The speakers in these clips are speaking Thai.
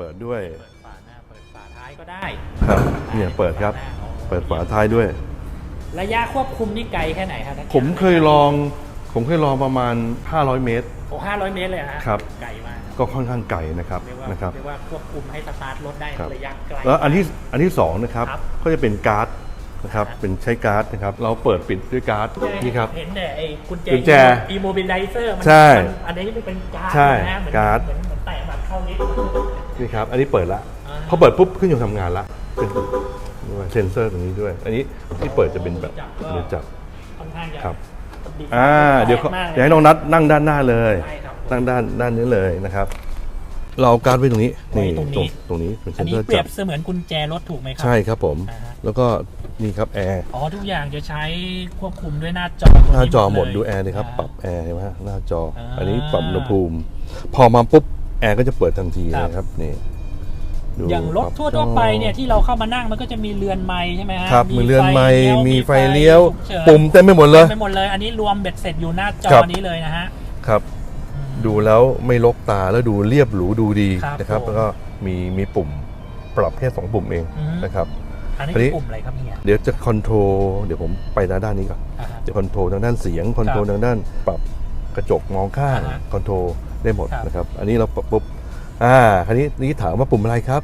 เปิดด้วย เปิดฝาหน้า เปิดฝาท้ายก็ได้ครับ เนี่ยเปิดครับหน้าอ๋อเปิดฝาท้ายด้วย ระยะควบคุมนี่ไกลแค่ไหนครับผมเคยลอง ผมเคยลองประมาณ 500 เมตร โอ้ห้าร้อยเมตรเลยฮะครับ ไกลมากก็ค่อนข้างไกลนะครับเรียกว่านะครับ เรียกว่าควบคุมให้สตาร์ทรถได้ครับ ระยะไกล แล้วอันที่อันที่สองนะครับครับ ก็จะเป็นการ์ดนะครับครับเป็นใช้การ์ดนะครับ เราเปิดปิดด้วยการ์ดนี่ครับ เห็นแต่ไอ้กุญแจกุญแจอีโมบิลไลเซอร์มันใช่มันอันนี้เป็นการ์ดใช่นะเหมือนการ์ด เหมือนเหมือนแตะบัตรเข้าลิฟต์ นี่ครับ อันนี้เปิดละอ่าพอเปิดปุ๊บขึ้นอยู่ทำงานละเป็นด้วยเซนเซอร์ตรงนี้ด้วย อันนี้ที่เปิดจะเป็นแบบเดี๋ยวจับค่อนข้างจะครับดีอ่าเดี๋ยวเขาแปลกมากเดี๋ยวให้น้องนัดนั่งด้านหน้าเลยได้ครับนั่งด้านด้านนี้เลยนะครับ เราเอาการ์ดไว้ตรงนี้ไว้นี่ตรงตรนี้งตรงนี้เป็นเซอันนนี้เซอร์เปรีจัยบบเสมือนกุญแจรถถูกไหมครั ใช่ครับผม อ่าฮะ แล้วก็นี่ครับแอร์ อ๋อทุกอย่างจะใช้ควบคุมด้วยหน้าจอตัวหน้าจอหมดเลยดูแอร์เลยครับาปรับแอร์เห็นไหมฮะหน้าจออ่าอันนี้ปรับอุณหภูมิ พอมาปุ๊บ แอร์ก็จะเปิดทันทีครับเลยครับนี่ดูอย่างรถปบทั่วทั่วๆไปเนี่ยที่เราเข้ามานั่งมันก็จะมีเรือนไม้ใช่ไหมฮะครับมีเรือนไม้มีไฟเลี้ยวฉุกเฉินปุ่มเต็มไปหมดเลยไปหมดเลย อันนี้รวมเบ็ดเสร็จอยู่หน้าจอครับ นี้เลยนะฮะ ครับ ดูแล้วไม่ลกตาแล้วดูเรียบหรูดูดีครับนะครับ ผมแล้วก็มีมีปุ่มปรับแค่สองปุ่มเองอืม นะครับ อันนี้อันนี้ คือปุ่มอะไรครับเนี่ยเดี๋ยวจะคอนโทรลเดี๋ยวผมไปด้านนี้ก่อน อ่าฮะ จะคอนโทรลทางด้านเสียงคอนโทรลทางด้านปรับกระจกมองข้างอ่าฮะ คอนโทรล ได้หมดครับนะครับ อันนี้เราปรับปุ๊บอ่าคราวนี้นี่ถามว่าปุ่มอะไรครับ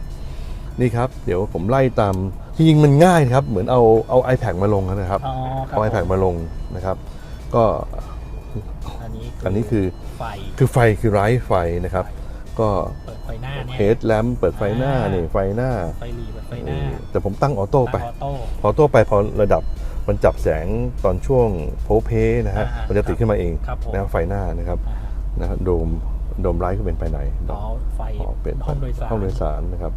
นี่ครับ เดี๋ยวผมไล่ตามจริงๆมันง่ายนะครับ เหมือนเอาเอา iPad มาลงนะครับอ๋อครับเอา iPad มาลงนะครับ ก็อันนี้อันนี้คือไฟคือไฟคือไร้ไฟนะครับ ก็เปิดไฟหน้าเนี่ยเฮดแลมเปิดไฟหน้าอ่านี่นี่ไฟหน้าไฟหลีเปิดไฟหน้า แต่ผมตั้งออโต้ไปออโต้พอออโต้ไปพอระดับมันจับแสงตอนช่วงโพเพนะฮะอ่าฮะมันจะติดขึ้นมาเองครับผมนะครับไฟหน้านะครับอ่าฮะ นะฮะโดมโดมไลท์ก็เป็นภายในอ๋อไฟอ๋อเป็นห้องโดยสารห้องโดยสารนะครับ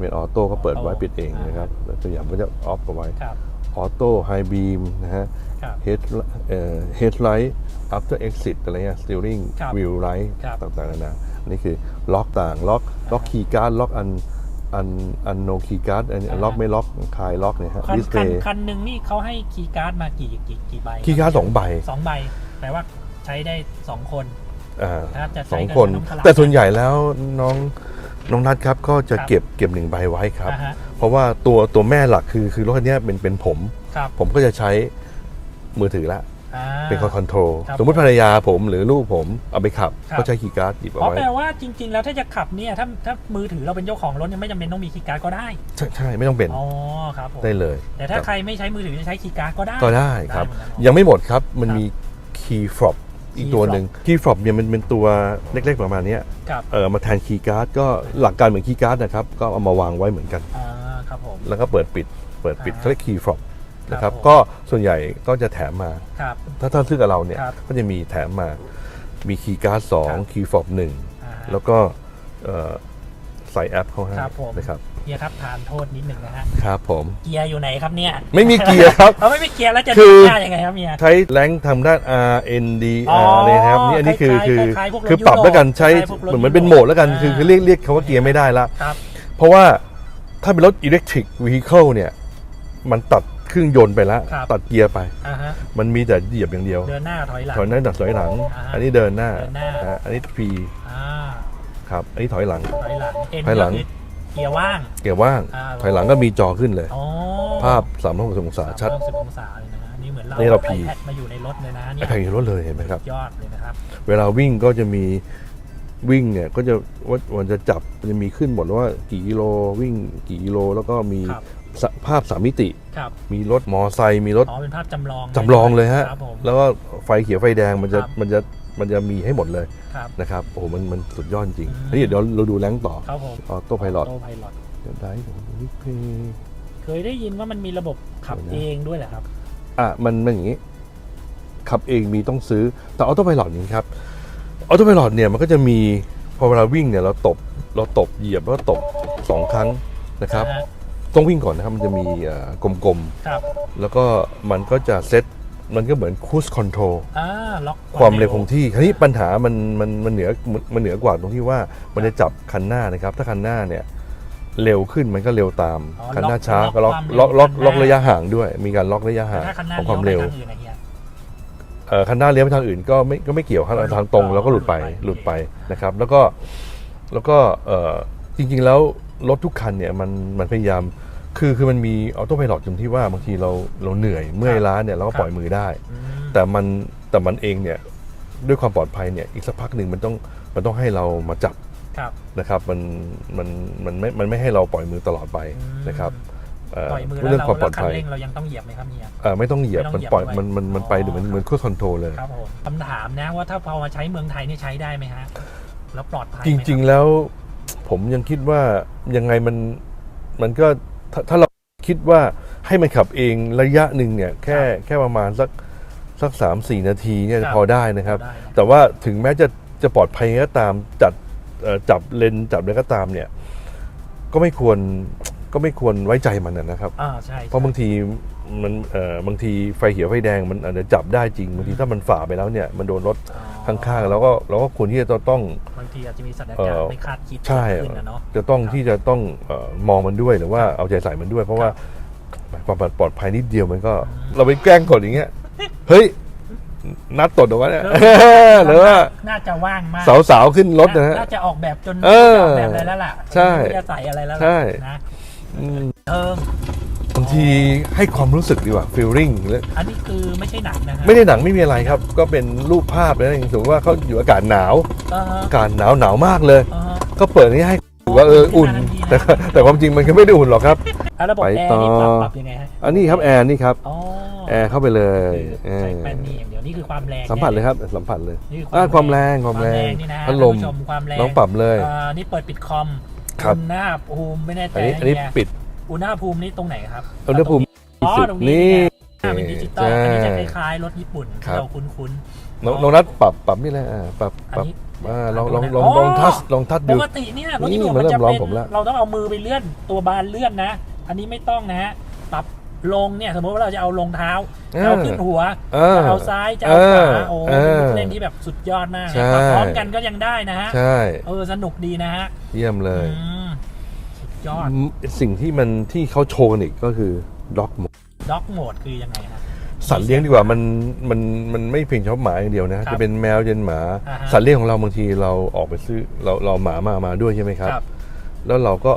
เป็นออโต้ก็เปิดไว้ออโต้ปิดเองนะครับแล้วตัวอย่างก็จะออฟเอาไว้ครับออโต้ไฮบีมนะฮะครับเฮดเอ่อเฮดไลท์ after exit อะไรเงี้ย steering ครับ wheel light ครับต่างๆนานาอันนี้คือล็อกต่างล็อกล็อกคีย์การ์ดล็อกอันอันอันโนคีย์การ์ดอันนี้อ่าฮะล็อกไม่ล็อกคลายล็อกเนี่ยฮะคันดิสเพคัลนย์คันหนึ่งนี่เขาให้คีย์การ์ดมากี่กี่กี่ใบคีย์การ์ดสองใบสองใบแปลว่าใช้ได้สองคนอ่าถ้าจะใช้ สองกันคนต้องสลับแต่ส่วนใหญ่แล้วน้องน้องนัดครับก็จะเก็บเก็บหนึ่งใบไว้ครับอ่าฮะเพราะว่าตัวตัวแม่หลักคือคือรถคันเนี้ยเป็นเป็นผมครับผมก็จะใช้มือถือละอ่าเป็นคอนคอนโทรลครับสมมติภรรยาผมหรือลูกผมเอาไปขับครับก็ใช้คีย์การ์ดหยิบอ๋เอาอไว้แปลว่าจริง ๆ แล้วถ้าจะขับเนี่ยถ้าถ้ามือถือเราเป็นเจ้าของรถเนี่ยไม่จำเป็นต้องมีคีย์การ์ดก็ได้ ใช่ใช่ไม่ต้องเป็นอ๋อครับผมได้เลย แต่ถ้าใครไม่ใช้มือถือจะใช้คีย์การ์ดก็ได้ก็ได้ครับได้เหมือนกันยังไม่หมดครับมันครับมีคีย์ฟรอป อีก Key ตัว fob หนึ่งคีย์ฟรอปเนี่ยมันเป็นตัวเล็กๆประมาณเนี้ยครับเออมาแทนคีย์การ์ดก็หลักการเหมือนคีย์การ์ดนะครับก็เอามาวางไว้เหมือนกันอ่าครับผมแล้วก็เปิดปิดเปิดปิดอ่าเขาเรียกคีย์ฟรอปนะครับผมก็ส่วนใหญ่ก็จะแถมมาครับถ้าถ้าซื้อกับเราเนี่ยครับก็จะมีแถมมามีคีย์การ์ดสองครับคีย์ฟรอปหนึ่งอ่าแล้วก็เอ่อ ใส่แอปเข้าให้ครับผมนะครับเฮียครับทานโทษนิดหนึ่งนะฮะครับผมเกียร์อยู่ไหนครับเนี่ย ไม่มีเกียร์ครับเขาไม่มีเกียร์แล้วจะคืเดิอนหน้ายังไงครับเฮียใช้แรงทำด้าน R N D อ๋อ R เนี่ยนะครับนี่อันนี้คือคล้ายๆคือคล้ายๆพวกรถคือปรับยุโรปแล้วกันใช้คล้ายๆพวกรถเหมือนมันยุโรปเป็นโหมดแล้วกันคืออ่าคือเรียกเรียกคำว่าเกียร์ไม่ได้ละครับเพราะว่าถ้าเป็นรถ electric vehicle เนี่ยมันตัดเครื่องยนต์ไปแล้วครับตัดเกียร์ไปอ่าฮะมันมีแต่เหยียบอย่างเดียว เดินหน้าถอยหลัง ถอยหน้าถอยหลังอ่าฮะอันนี้เดินหน้าเดินหน้าอ่าอันนี้ P อ่า ครับ อันนี้ถอยหลัง ถอยหลังเอ็นถอยหลัง ก็คือเกียร์ว่าง เกียร์ว่าง อ่า ถอยหลังก็มีจอขึ้นเลย อ๋อภาพ360องศาชัด สิบองศาเลยนะฮะนี่เหมือนเรานี่เรา P แพดมาอยู่ในรถเลยนะเนี่ไอยแพงอยู่รถเลยเห็นไหมครับ ยอดเลยนะครับ เวลาวิ่งก็จะมีวิ่งเนี่ยก็จะว่ามันจะจับมันจะมีขึ้นหมดว่ากี่กิโลวิ่งกี่กิโลแล้วก็มีครับสภาพสามมิติ ครับมีรถมอไซค์มีรถอ๋อเป็นภาพจำลองจำลองเลยฮะ ครับผม แล้วก็ไฟเขียวไฟแดงมันจะครับ มันจะ มันจะมีให้หมดเลยครับนะครับโอ้โหมันมันสุดยอดจริงอืมเฮ้ยเดี๋ยวเราดูแรงต่อครับผมออโต้ไพลอตโต้ไพลอตเดี๋ยวได้ผมดูนี่เพย์เคยได้ยินว่ามันมีระบบขับเดี๋ยวนะเองด้วยแหละครับอะมันมันอย่างนี้ ขับเองมีต้องซื้อแต่ออโต้ไพลอตนี้ครับออโต้ไพลอตเนี่ยมันก็จะมีพอเวลาวิ่งเนี่ยเราตบเราตบเหยียบแล้วก็ตบสองครั้งนะครับนะฮะต้องวิ่งก่อนนะครับมันจะมีเอ่อกลมครับๆแล้วก็มันก็จะเซต มันก็เหมือนคูสคอนโทรลอ่าล็อกความเร็วคงที่คราวนี้ปัญหามันมันมันเหนือมันเหนือกว่าตรงที่ว่ามันจะจับคันหน้านะครับ ถ้าคันหน้าเนี่ยเร็วขึ้นมันก็เร็วตามอ๋อคันหน้าช้าก็ล็อกความล็อกล็อกคันหน้าล็อกระยะห่างด้วย มีการล็อกระยะแต่ห่างถ้าคันหน้าของเลี้คยววามไปเร็วทางอื่นนะเฮียเอ่อคันหน้าเลี้ยวไปทางอื่นก็ไม่ก็ไม่เกี่ยวครับไม่ทางตรงอ๋อเราก็หลุดไปหหลุลุดดไปไปนะครับ แล้วก็แล้วก็เอ่อจริง ๆ แล้วรถทุกคันเนี่ยมันมันพยายาม คือคือมันมีออโต้ไพลอตตรงที่ว่าบางทีเราเราเหนื่อยเมื่อยล้าเนี่ยเราก็ครับปล่อยมือได้อืมแต่มันแต่มันเองเนี่ยด้วยความปลอดภัยเนี่ยอีกสักพักหนึ่งมันต้องมันต้องให้เรามาจับครับนะครับมันมันมันไม่มันไม่ให้เราปล่อยมือตลอดไปอืมนะครับเปล่อยมือเรื่แล้วองเราความปลอดคันภัยเร่งเรายังต้องเหยียบไหมครับเฮียเอ่อไม่ต้องเหยียบไม่ต้มัอนงเหยียบปล่อยด้วยมันมันมันไปอ๋อเดี๋ยวมันเหมือนครูคอนโทรลเลยครับผมคำถามนะว่าถ้าพอมาใช้เมืองไทยนี่ใช้ได้ไหมฮะแล้วปลอดภัยไหจมคบริง ๆ แล้ว ผมยังคิดว่ายังไงมันมันก็ ถ้าถ้าเราคิดว่าให้มันขับเองระยะหนึ่งเนี่ยแค่แค่ประมาณสักสักสามสี่นาทีเนี่ยพอได้นะครับได้นะแต่ว่าถึงแม้จะจะปลอดภัยก็ตามจัดเอ่อจับเลนจับอะไรก็ตามเนี่ยก็ไม่ควรก็ไม่ควรไว้ใจมันนะนะครับ อ่าใช่เพราะบางที มันเอ่อบางทีไฟเขียวไฟแดงมันอาจจะจับได้จริงบางทีถ้ามันฝ่าไปแล้วเนี่ยมันโดนรถอ๋อข้างๆ แล้วก็เราก็ควรที่จะต้องบางทีอาจจะมีสถานเอ่การอณ์ไม่คาดคิดใช่เกิดขึ้นนะเนาะจะต้องครับที่จะต้องเอ่อมองมันด้วยหรือว่าเอาใจใส่มันด้วย เพราะว่าความปลอดภัยนิดเดียวมันก็ เราไปแกล้งกดอย่างเงี้ยเฮ้ยนัดตดออกมาเนี่ยหรือว่าน่าจะว่างมากสาวๆขึ้นรถนะฮะน่าจะออกแบบจนเออออกแบบอะไรแล้วล่ะใช่ไม่รู้จะใส่อะไรแล้วล่ะใช่นะอืมเทิงบางทีให้ความรู้สึกดีกว่า feeling หรืออันนี้คือไม่ใช่หนังนะฮะไม่ได้หนังไม่มีอะไรครับ ก็เป็นรูปภาพแล้วเองสมมติว่าเขาอยู่อากาศหนาวอ่าฮะอากาศหนาวหนาวมากเลย อ่าฮะ ก็เปิดนี้ให้ถือว่าเอออุ่น แต่ แต่ความจริงมันก็ไม่ได้อุ่นหรอกครับแล้วระบบไปแอร์ต่อนี่ปรับปรับยังไงฮะอันนี้ครับแอร์นี่ครับอ๋อแอร์เข้าไปเลยคือเอใช้อแป้นนี่อย่างเดียวนี่คือความแรงสัมผัสเลยครับสัมผัสเลย นี่คืออ่าความแรงความแรงนี่นะพัดลม ท่านผู้ชมความแรงน้องปรับเลย อ่านี่เปิดปิดคอมครับ อุณหภูมิไม่แน่ใจอันนี้อันนี้เยปิด อุณหภูมินี่ตรงไหนครับอุณหภูมิอ๋อสิบตรงนี่นี้อ่าเป็นดิจิตอลใช่อันนี้จะคล้ายๆรถญี่ปุ่นครัที่บเราคุ้นน้องน้องนัดปรับปรับนี่แหละอ่าปรับๆปอันรับนี้อ่าลองลองลอ๋อองลองทัชลองทัชปดูกติเนี่ยรถนี่ญี่ปุ่นมัมันนเริ่จะมร้อนเป็นผมแล้วเราต้องเอามือไปเลื่อนตัวบานเลื่อนนะ อันนี้ไม่ต้องนะฮะปรับลงเนี่ยสมมติว่าเราจะเอาลงเท้าจะเอาขึ้นหัวเออจะเอาซ้ายจะเอาขวาเออโอ้เออเป็นลูกเล่นที่แบบสุดยอดมากใช่นะพร้อมกันก็ยังได้นะฮะใช่เออสนุกดีนะฮะเยี่ยมเลยอืมสุด ยอด สิ่งที่มันที่เขาโชว์กันอีกก็คือด็อกด็อกโหมดคือยังไงฮะสัตว์เลี้ยงดีกว่ามันมันมันไม่เพียงเฉพาะหมาอย่างเดียวนะครับจะเป็นแมวเย็นหมาอ่าฮะสัตว์เลี้ยงของเราบางทีเราออกไปซื้อเราเราหมามามาด้วยใช่ไหมครับครับแล้วเราก็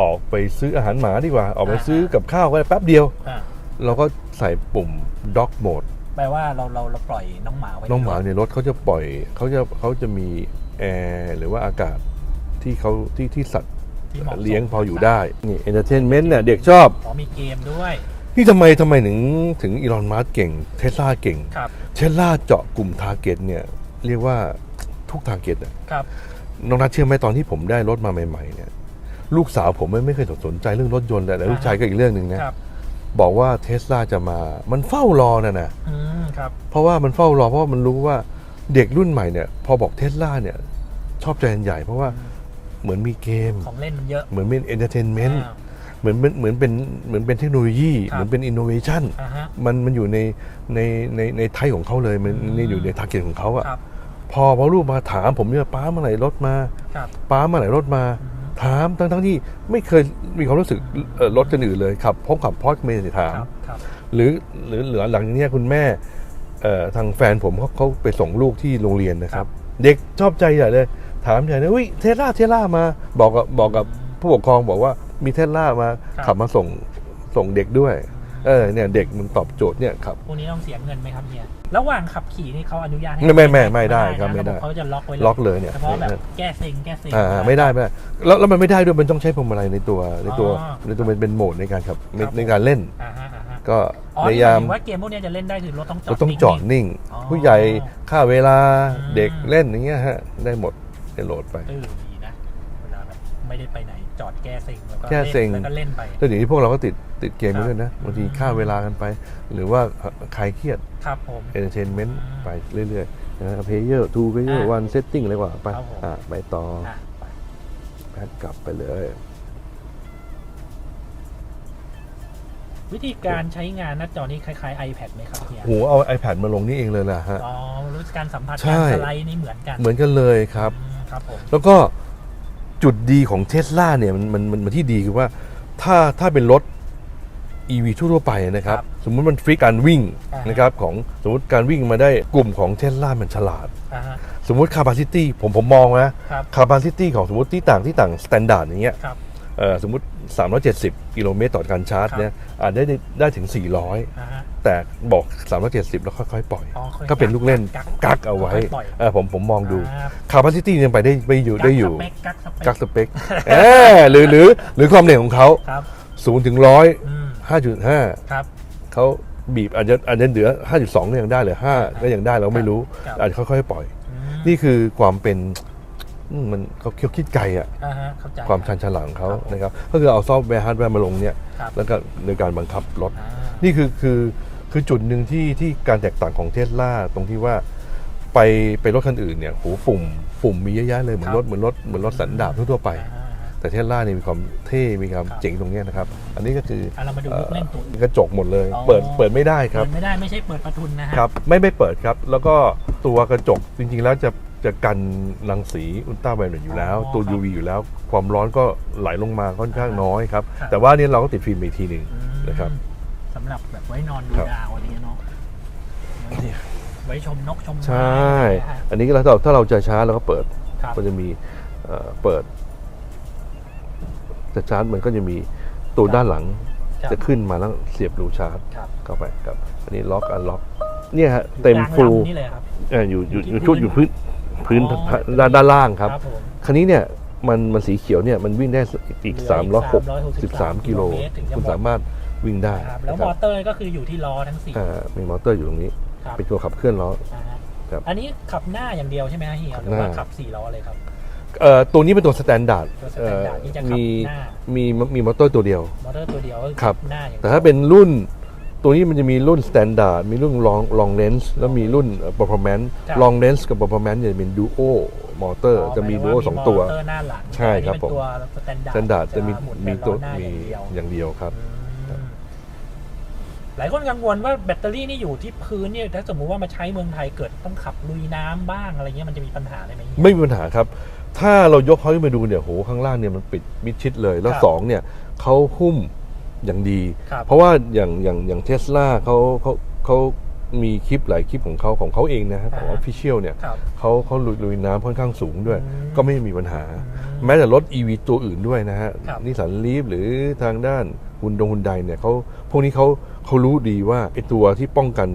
ออกไปซื้ออาหารหมาดีกว่า ออกไปอ่าซื้อกับข้าวก็ได้แป๊บเดียวอ่าเราก็ใส่ปุ่มด็อกโหมดแปลว่าเราเราเราปล่อยน้องหมาไว้น้องหมาใรถในรถเขาจะปล่อยเขาจะเขาจะมีแอร์หรือว่าอากาศที่เขาที่ที่สัตว์ที่หมาะสม เลี้ยงพออยู่ได้ นี่เอนเตอร์เทนเมนต์เนี่ยเด็กชอบ อ๋อมีเกมด้วยนี่ทำไมทำไมถึงถึงอีลอนมัสเก่งเทสลาเก่งครับเทสลาเจาะกลุ่มทาร์เก็ตเนี่ยเรียกว่าทุกทาร์เก็ตอะครับน้องนัทเชื่อไหมตอนที่ผมได้รถมาใหม่ ๆ เนี่ย ลูกสาวผมไม่ไม่เคยสนใจเรื่องรถยนต์แต่แต่ลูกชายก็อีกเรื่องหนึ่งนะครับบอกว่าเทสลาจะมามันเฝ้ารอน่ะนะอืมครับเพราะว่ามันเฝ้ารอเพราะว่ามันรู้ว่าเด็กรุ่นใหม่เนี่ย พอบอกเทสลาเนี่ย ชอบใจกันใหญ่เพราะว่า เหมือนมีเกม ของเล่นมันเยอะเหมือนเป็นเอนเตอร์เทนเมนต์อ่า เหมือนเป็นเหมือนเป็นเหมือนเป็นเทคโนโลยี ครับ เหมือนเป็นอินโนเวชันอ่าฮะ มันมันอยู่ในในในในไทยของเขาเลยมันอืมนี่อยู่ในทาร์เก็ตของเขาอะครับ พอพอลูกมาถามผมเนี่ยป้าเมื่อไหร่รถมาครับ ป้าเมื่อไหร่รถมาอืมถามทั้งทั้งที่ไม่เคยมีความรู้สึกเอ่อรถกันอื่นเลยขับพร้อมขับพอดไม่ได้ถามครับครับ หรือหรือหรือหลังจากเนี้ยคุณแม่เอ่อทางแฟนผมเขาเขาไปส่งลูกที่โรงเรียนนะครับ เด็กชอบใจใหญ่เลย ถามใหญ่เลยอุ้ยเทสลาเทสลามาบอกกับบอกกับผู้ปกครองบอกว่ามีเทสลามาครับขับมาส่งส่งเด็กด้วย เออเนี่ยเด็กมันตอบโจทย์เนี่ยครับพวกนี้ต้องเสียเงินไหมครับเนี่ยระหว่างขับขี่นี่เขาอนุญาตให้ไม่ไม่ไม่ไม่ได้ครับนะไม่ได้ะบบเขาจะล็อกไว้ล็อกเลยเนี่ยเฉพาะแบบแก้เซ็งแก้เซ็งอ่าไม่ได้ไม่ได้แล้วแล้วมันไม่ได้ด้วยมันต้องใช้พวงมาลัยในตัวในตัวอ๋อในตัวมันเป็นโหมดในการขับในครับในการเล่นอ่าฮะอ่าฮะก็อ๋อในนี่หยามถึงว่าเกมพวกเนี้ยจะเล่นได้คือรถต้องจอดเราต้องจอดนิ่งนิ่งอ๋อผู้ใหญ่ค่าเวลาอืมเด็กเล่นอย่างเงี้ยฮะได้หมด ได้โหลดไปๆเออดีนะเวลาแบบไม่ได้ไปไหนจอดแก้เซ็งแล้วก็แก้เซ็ง ล่นแล้วก็เล่นไป แล้วเดี๋ยวนี้พวกเราก็ติดติดเกมครับด้วยนะบางทีฆ่าเวลากันไป หรือว่าคลายเครียดครับผม เอนเตอร์เทนเมนต์อืมไปเรื่อยๆนะเพย์เยอร์ทูเพย์เยอร์อะวันเซตติ้งอะไรกว่าไปครับผม อะไปต่ออะไปแพ็คกลับไปเลย วิธีการใช้งานหน้าจอนี้คล้ายๆ iPad ไหมครับเฮียโหเอา iPad มาลงนี่เองเลยล่ะฮะ อ๋อรู้สึกการสัมผัสใช่ การสไลด์นี่เหมือนกัน เหมือนกันเลยครับ อืม ครับผมแล้วก็จุดดีของเทสลาเนี่ยมันมันมันมันที่ดีคือว่าถ้าถ้าเป็นรถ EV ทั่วๆไปนะครับ สมมุติมันฟรีการวิ่งอ่าฮะนะครับของสมมติการวิ่งมาได้กลุ่มของเทสลามันฉลาดอ่าฮะสมมุติ capacity ผมผมมองนะครับ capacity ของสมมติที่ต่างที่ต่าง standard อย่างเงี้ยครับเอ่อ สมมติ 370 กิโลเมตรต่อการชาร์จครับเนี่ยอาจได้ได้ได้ถึงอ่าฮะ400 แต่บอก 370 แล้วค่อยๆ ปล่อยอ๋อค่อยก็เป็นลูกเล่นกักกักเอาไว้ค่อยปล่อยเออผมผมมองดูอ่า capacity ยังไปได้ไปอยู่ได้อยู่กักสเปคกักสเปคกักสเปคเออหรือหรือหรือความเร็วของเขาครับศูนย์ถึงร้อยอืมห้าจุดห้าครับเขาบีบอาจจะอาจจะเหลือ 5.2ก็ยังได้เลย5ก็ยังได้เราไม่รู้ครับอาจจะค่อยๆ ปล่อยอืมนี่คือความเป็นอื มมันเขาเขาคิดไกลอะอ่าฮะเข้าใจความชันฉลาดของเขาครับนะครับก็คือเอาซอฟต์แวร์ฮาร์ดแวร์มาลงเนี่ยครับแล้วก็ในการบังคับรถ อ่านี่คือคือคือจุดหนึ่งที่ที่การแตกต่างของเทสลาตรงที่ว่าไปไปรถคันอื่นเนี่ยโหฝุ่มฝุ่มมีเยอะแยะเลยเหมือนรถเหมือนรถเหมือนรถสันดาปทั่วๆไป อ่าฮะ แต่เทสลาเนี่ยมีความเท่มีความครับ เจ๋งตรงเนี้ยนะครับ อันนี้ก็คืออะเรามาดูลูกเล่นตัวอื่น กระจกหมดเลย อ๋อ เปิดเปิดไม่ได้ครับ เปิดไม่ได้ไม่ใช่เปิดประทุนนะฮะ ครับ ไม่ไม่เปิดครับ แล้วก็ตัวกระจกจริงๆแล้วจะ จะกันรังสีอุลตราไวโอเลตอยู่แล้ว อ๋อตัว ครับ UV อยู่แล้ว ความร้อนก็ไหลลงมาค่อนข้างน้อยครับ ครับ แต่ว่าเนี่ยเราก็ติดฟิล์มอีกทีหนึ่งอืมนะครับ สำหรับแบบไว้นอนดูครับ ดาวอะไรเงี้ยเนาะไว้ชมนกชมไม้ใช่นะฮะอันนี้ก็แล้วแต่ถ้าเราจะชาร์จเราก็เปิด ครับก็จะมีเอ่อเปิดจะชาร์จมันก็จะมีตัวด้านหลังครับจะขึ้นมาแล้วเสียบรูชาร์จครับเข้าไปครับ อันนี้ล็อกอันล็อกเนี่ยฮะเต็มกลางฟูลลำนี่เลยครับ เอ่ออยู่อยู่ที่อยู่ชุดอยู่พื้น พื้นอ๋อด้านด้านล่างครับ ผมคันนี้เนี่ยมันมันสีเขียวเนี่ยมันวิ่งได้อีก เหลืออีก3 6 363 3กิโลกิโลเมตรถึงจะหมด คุณสามารถวิ่งได้ครับแล้วนะมคอรับเตอร์ก็คืออยู่ที่ล้อทั้งสี่อ่ามีมอเตอร์อยู่ตรงนี้ ครับเป็นตัวขับเคลื่อนล้อ อ่าฮะครับอันนี้ขับหน้าอย่างเดียวใช่ไหมฮะเฮียขับหรือว่าหน้า ขับสี่ล้อเลยครับ เอ่อตัวนี้เป็นตัวสแตนดาร์ดตัว standard ที่จะขับมีหน้ามีมีมอเตอร์ตัวเดียว มอเตอร์ตัวเดียวก็อครับ หน้าอย่างแต่ถ้าเป็นรุ่น ตัวนี้มันจะมีรุ่น Standard มีรุ่น Long Long Range แล้วมีรุ่นเอ่อ Performance Long Range กับ Performance เนี่ยจะเป็น Duo มอเตอร์จะมีหาย Duo ถึสองตัวมอเตอร์หน้าหลังใช่ครับอันนี้ผมเป็นตัวสแตนดาร์ด Standard จะมีหนมีแต่ตัวล้อหน้ามีอย่างเดียวอย่างเดียวครับอืมหลายคนกังวลว่าแบตเตอรี่นี่อยู่ที่พื้นเนี่ยถ้าสมมุติว่ามาใช้เมืองไทยเกิดต้องขับลุยน้ำบ้างอะไรเงี้ยมันจะมีปัญหาอะไรไหมเฮียไม่มีปัญหาครับ ถ้าเรายกเขาขึ้นมาดูเนี่ยโหข้างล่างเนี่ยมันปิดมิดชิดเลย แล้วครับสองเนี่ยเขาหุ้ม อย่างดี ครับเพราะว่าอย่างอย่างอย่างเทสลาเขาเขาเขามีคลิปหลายคลิปของเขาของเขาเองนะฮะของออ่าอฟฟิเชียลเนี่ยครับ เขาเขาลุยลุยน้ำค่อนข้างสูงด้วย อืมก็ไม่มีปัญหาอืมแม้แต่รถ EV ตัวอื่นด้วยนะฮะครับ นิสสันลีฟหรือทางด้านฮุนดงฮุนไดเนี่ยเขาพวกนี้เขาเขารู้ดีว่าไอตัวที่ป้องกัน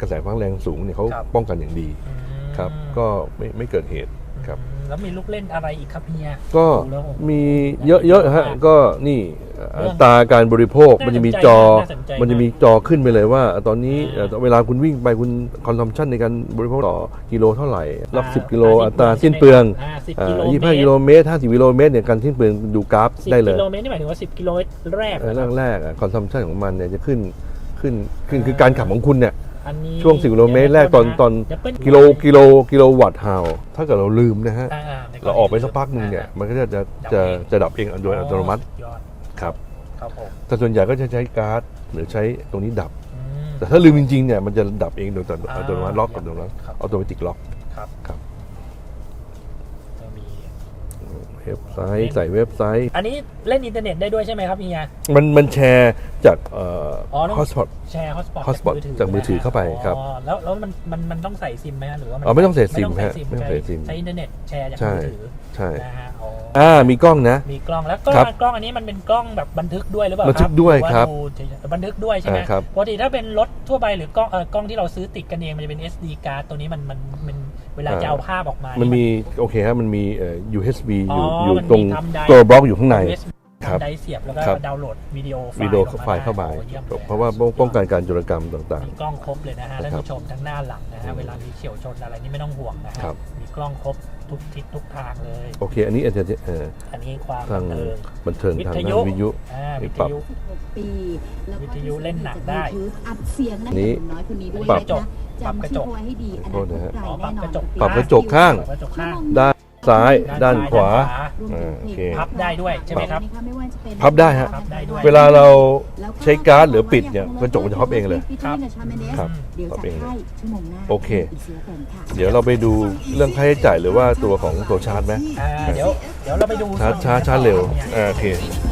กระแสไฟฟ้าแรงสูงเนี่ยเขาครับ ป้องกันอย่างดี อืม ครับ ก็ไม่ไม่เกิดเหตุครับอืม แล้วมีลูกเล่นอะไรอีกครับเฮียก็ดูแล้ว มีเยอะๆฮะก็นี่อัเรื่องตราการบริโภคน่ามันจะมีสนใจจอ น่าสนใจมันจะมีจอขึ้นไปเลยว่า ตอนนี้อ่าเอ่อเวลาคุณวิ่งไปคุณคอนซัมชันในการบริโภคต่อกิโลเท่าไหร่ รับอ่า10 กิโลอัอัตตราราสิ้สิ้นนเปลืเปลือองงอ่า10อ่ากิโลยี่เมห้าตรกิโลเมตร50กิโลเมตรเนี่ยการสิ้นเปลืองดูกราฟสิบได้เลยกิโลเมตรนี่หมายถึงว่าสิบกิโลเมตรแรกเออนะครับแรกๆคอนซัมชันของมันเนี่ยจะขึ้นขึ้นขึ้นคือการขับของคุณเนี่ย อันนี้ช่วง10กิโลเมตรแรกตอนตอนเดี๋ยวเปิ้ลกิโลกิโลกิโลวัตต์ฮาวถ้าเกิดเราลืมนะฮะ อ่าๆดี๋ยวเราออกไปสักพักหนึ่งเนี่ย มันก็จะจะจะจะดับเองโดยอัตโนมัติสุยอดครับครับผมแต่ส่วนใหญ่ก็จะใช้การ์ดหรือใช้ตรงนี้ดับ อืม แต่ถ้าลืมจริงๆเนี่ยมันจะดับเองโดยอัตโนมัติอ่าล็อกอัตโนมัติครับอัตโนมัติล็อก ครับ ครับ จะมี เว็บไซต์ใส่เว็บไซต์ อันนี้เล่นอินเทอร์เน็ตได้ด้วยใช่ไหมครับเฮีย มันมันแชร์จากเอ่ออ๋อต้องฮอสพอตแชร์ฮอสปอต hotspot จากมือถือเข้าไปครับอ๋อแล้วแล้วมันมันมันต้องใส่ซิมไหมฮะหรือว่ามันอ๋อไม่ต้องใส่ซิมไต้องใส่ฮะซิมไม่ต้องใส่ซิมใช้อินเทอร์เน็ตแชร์จากใช่มือถือใช่นะฮะอ๋ออ่ามีกล้องนะ มีกล้องแล้วกล้องครับกล้องอันนี้มันเป็นกล้องแบบบันทึกด้วยหรือเปล่าบันทึกด้วยหอครับดูเฉยๆบันทึกด้วยใช่ไหมอ่าครับปกติถ้าเป็นรถทั่วไปหรือกล้องเออกล้องที่เราซื้อติดกันเองมันจะเป็น SD card ตัวนี้มันมันมัน เวลาจะเอาภาพออกมา มัมันมีโอเคฮะมันมีเอ่อ USB อยู่อ๋ออยู่มันมีตรงทำไดร์ตัวบล็อกอยู่ข้างใน USB ครับทำไดร์เสียบแล้วก็ครับ ดาวน์โหลดวิดีโอไฟล์วิดีโอออกไฟล์เข้าไปโอ้ยี่ยมลยเพราะว่าป้องป้องกันการโจรกรรมต่าง มีกล้องครบเลยนะฮะนะท่านครับผู้ชมทั้งหน้าหลังนะฮะเวลามีเฉียวชนอะไรนี่ไม่ต้องห่วงนะฮะครับ มีกล้องครบทุกทิศทุกทางเลย ๆ โอเค อันนี้อาจจะเอ่ออันนี้ความทางบันเทิง บันเทิงทางวิทด้ายุนวิทยุ อ่ามีวิทปรับยุ ปีแล้วก็วิทยุเล่นหนังได้ อัดเสียงนะนี่หนุ่มน้อยคนนี้ด้วยปรับ นะปรับกระจกจำชื่อเขาไว้ให้ดีอโทษนะฮะนาคตไกลแน่นอนปรับกระจกข้างปรับกระจกข้างด้านซ้ายด้านขวารวมถึงอ่าโอเค พับได้ด้วยใช่ไหมครับไม่ว่าจะเป็นพับได้ฮะ พับได้ด้วย เวลาเราใช้การ์ดหรือปิดเนี่ยกระจกมันจะพับเองเลยครับครับเดี๋ยวพับจะเองเลยให้ชั่วโมงหน้าโอเคอีกเสียก่อนค่ะเดี๋ยวเราไปดูเรื่องค่าใช้จ่ายหรือว่าตัวของตัวชาร์จไหมอ่าเดี๋ยวเดี๋ยวเราไปดูชาร์จส่วนชาร์จชาร์จเร็วนี่ยอ่าโอเคเ